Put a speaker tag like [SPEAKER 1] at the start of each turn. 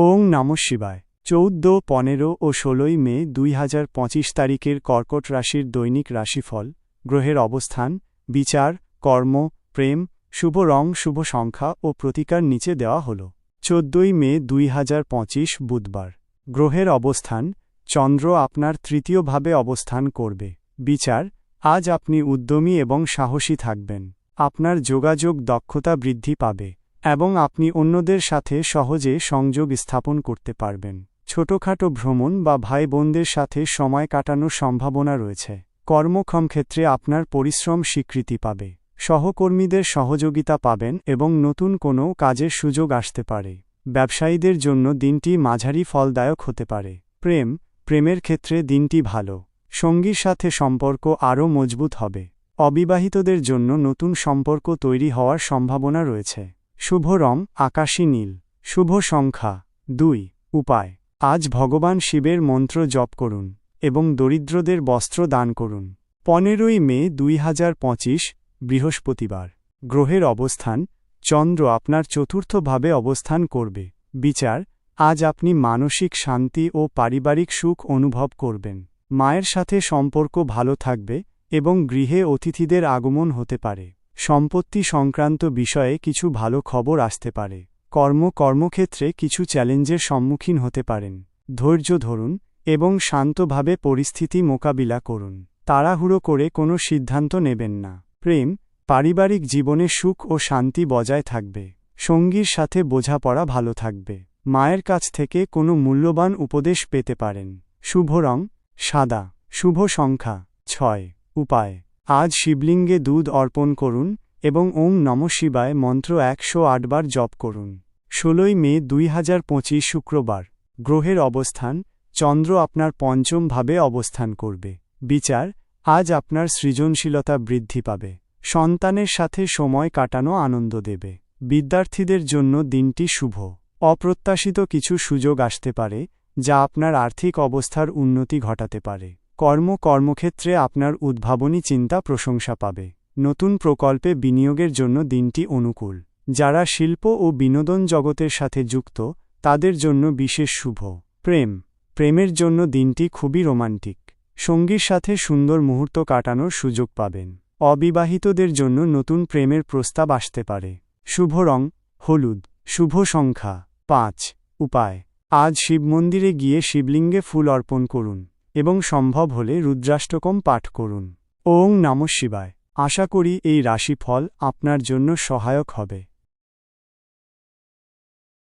[SPEAKER 1] ওং নম শিবায়। চৌদ্দ, পনেরো ও ষোলোই মে দুই হাজার পঁচিশ তারিখের কর্কট রাশির দৈনিক রাশিফল, গ্রহের অবস্থান, বিচার, কর্ম, প্রেম, শুভ রং, শুভ সংখ্যা ও প্রতিকার নিচে দেওয়া হল। চোদ্দই মে দুই হাজার পঁচিশ বুধবার। গ্রহের অবস্থান, চন্দ্র আপনার তৃতীয়ভাবে অবস্থান করবে। বিচার, আজ আপনি উদ্যমী এবং সাহসী থাকবেন। আপনার যোগাযোগ দক্ষতা বৃদ্ধি পাবে। এবং আপনি অন্যদের সাথে সহজে সংযোগ স্থাপন করতে পারবেন। ছোটখাটো ভ্রমণ বা ভাই বোনদের সাথে সময় কাটানোর সম্ভাবনা রয়েছে। কর্মক্ষম ক্ষেত্রে আপনার পরিশ্রম স্বীকৃতি পাবে। সহকর্মীদের সহযোগিতা পাবেন এবং নতুন কোনো কাজের সুযোগ আসতে পারে। ব্যবসায়ীদের জন্য দিনটি মাঝারি ফলদায়ক হতে পারে। প্রেম, প্রেমের ক্ষেত্রে দিনটি ভালো। সঙ্গীর সাথে সম্পর্ক আরও মজবুত হবে। অবিবাহিতদের জন্য নতুন সম্পর্ক তৈরি হওয়ার সম্ভাবনা রয়েছে। শুভ রং, আকাশী নীল। শুভ সংখ্যা, দুই। উপায়, আজ ভগবান শিবের মন্ত্র জপ করুন এবং দরিদ্রদের বস্ত্র দান করুন। পনেরোই মে দুই হাজার পঁচিশ, বৃহস্পতিবার। গ্রহের অবস্থান, চন্দ্র আপনার চতুর্থভাবে অবস্থান করবে। বিচার, আজ আপনি মানসিক শান্তি ও পারিবারিক সুখ অনুভব করবেন। মায়ের সাথে সম্পর্ক ভালো থাকবে এবং গৃহে অতিথিদের আগমন হতে পারে। সম্পত্তি সংক্রান্ত বিষয়ে কিছু ভালো খবর আসতে পারে। কর্ম, কর্মক্ষেত্রে কিছু চ্যালেঞ্জের সম্মুখীন হতে পারেন। ধৈর্য ধরুন এবং শান্তভাবে পরিস্থিতি মোকাবিলা করুন। তাড়াহুড়ো করে কোনো সিদ্ধান্ত নেবেন না। প্রেম, পারিবারিক জীবনে সুখ ও শান্তি বজায় থাকবে। সঙ্গীর সাথে বোঝাপড়া ভালো থাকবে। মায়ের কাছ থেকে কোনো মূল্যবান উপদেশ পেতে পারেন। শুভ রং, সাদা। শুভ সংখ্যা, ছয়। উপায়। আজ শিবলিঙ্গে দুধ অর্পণ করুন এবং ওম নম শিবায় মন্ত্র একশো আটবার জপ করুন। ষোলোই মে দুই হাজার পঁচিশ শুক্রবার। গ্রহের অবস্থান, চন্দ্র আপনার পঞ্চম ভাবে অবস্থান করবে। বিচার, আজ আপনার সৃজনশীলতা বৃদ্ধি পাবে। সন্তানের সাথে সময় কাটানো আনন্দ দেবে। বিদ্যার্থীদের জন্য দিনটি শুভ। অপ্রত্যাশিত কিছু সুযোগ আসতে পারে, যা আপনার আর্থিক অবস্থার উন্নতি ঘটাতে পারে। কর্ম কর্মক্ষেত্রে আপনার উদ্ভাবনী চিন্তা প্রশংসা পাবে। নতুন প্রকল্পে বিনিয়োগের জন্য দিনটি অনুকূল। যারা শিল্প ও বিনোদন জগতের সাথে যুক্ত, তাদের জন্য বিশেষ শুভ। প্রেম। প্রেমের জন্য দিনটি খুবই রোমান্টিক। সঙ্গীর সাথে সুন্দর মুহূর্ত কাটানোর সুযোগ পাবেন। অবিবাহিতদের জন্য নতুন প্রেমের প্রস্তাব আসতে পারে। শুভ রং, হলুদ। শুভ সংখ্যা, পাঁচ। উপায়। আজ শিব মন্দিরে গিয়ে শিবলিঙ্গে ফুল অর্পণ করুন। এবং সম্ভব হলে রুদ্রাষ্টকম পাঠ করুন। ওং নম শিবায়। আশা করি এই রাশিফল আপনার জন্য সহায়ক হবে।